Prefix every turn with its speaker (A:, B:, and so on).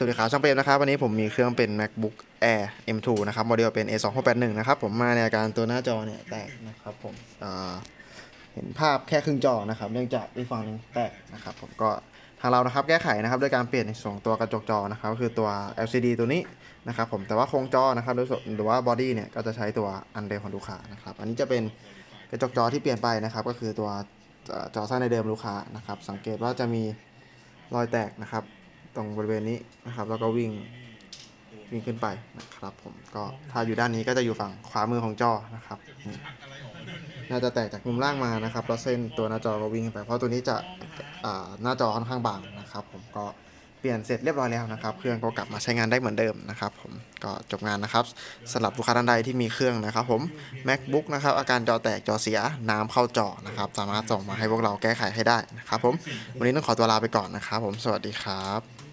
A: สวัสดีครับช่างเปรมนะครับวันนี้ผมมีเครื่องเป็น macbook air m2 นะครับโมเดลเป็น a 2 6 8 1นะครับผมมาในอาการตัวหน้าจอเนี่ยแตกนะครับผมเห็นภาพแค่ครึ่งจอนะครับเนื่องจากอีกฝั่งนึงแตกนะครับผมก็ทางเรานะครับแก้ไขนะครับด้วยการเปลี่ยนในส่วนของตัวกระจกจอนะครับก็คือตัว LCD ตัวนี้นะครับผมแต่ว่าโครงจอนะครับหรือว่าบอดี้เนี่ยก็จะใช้ตัวอันเดิมของลูกค้านะครับอันนี้จะเป็นกระจกจอที่เปลี่ยนไปนะครับก็คือตัวจอสั้นในเดิมลูกค้านะครับสังเกตว่าจะมีรอยแตกนะครับ ตรงบริเวณนี้นะครับ แล้วก็วิ่งวิ่งขึ้นไปนะครับผมก็ถ้าอยู่ด้านนี้ก็จะอยู่ฝั่งขวามือของจอนะครับนี่น่าจะแตกจากมุมล่างมานะครับแล้วเส้นตัวหน้าจอก็วิ่งไป เพราะตัวนี้จะหน้าจอค่อนข้างบางนะครับ ผมก็ เปลี่ยนเสร็จเรียบร้อยแล้วนะครับ เครื่องก็กลับมาใช้งานได้เหมือนเดิมนะครับผมก็จบงานนะครับสำหรับลูกค้าท่านใดที่มีเครื่องนะครับผม macbook นะครับอาการจอแตกจอเสียน้ำเข้าจอนะครับ สามารถส่งมาให้พวกเราแก้ไขให้ได้นะครับผมวันนี้ต้องขอตัวลาไปก่อนนะครับผมสวัสดีครับ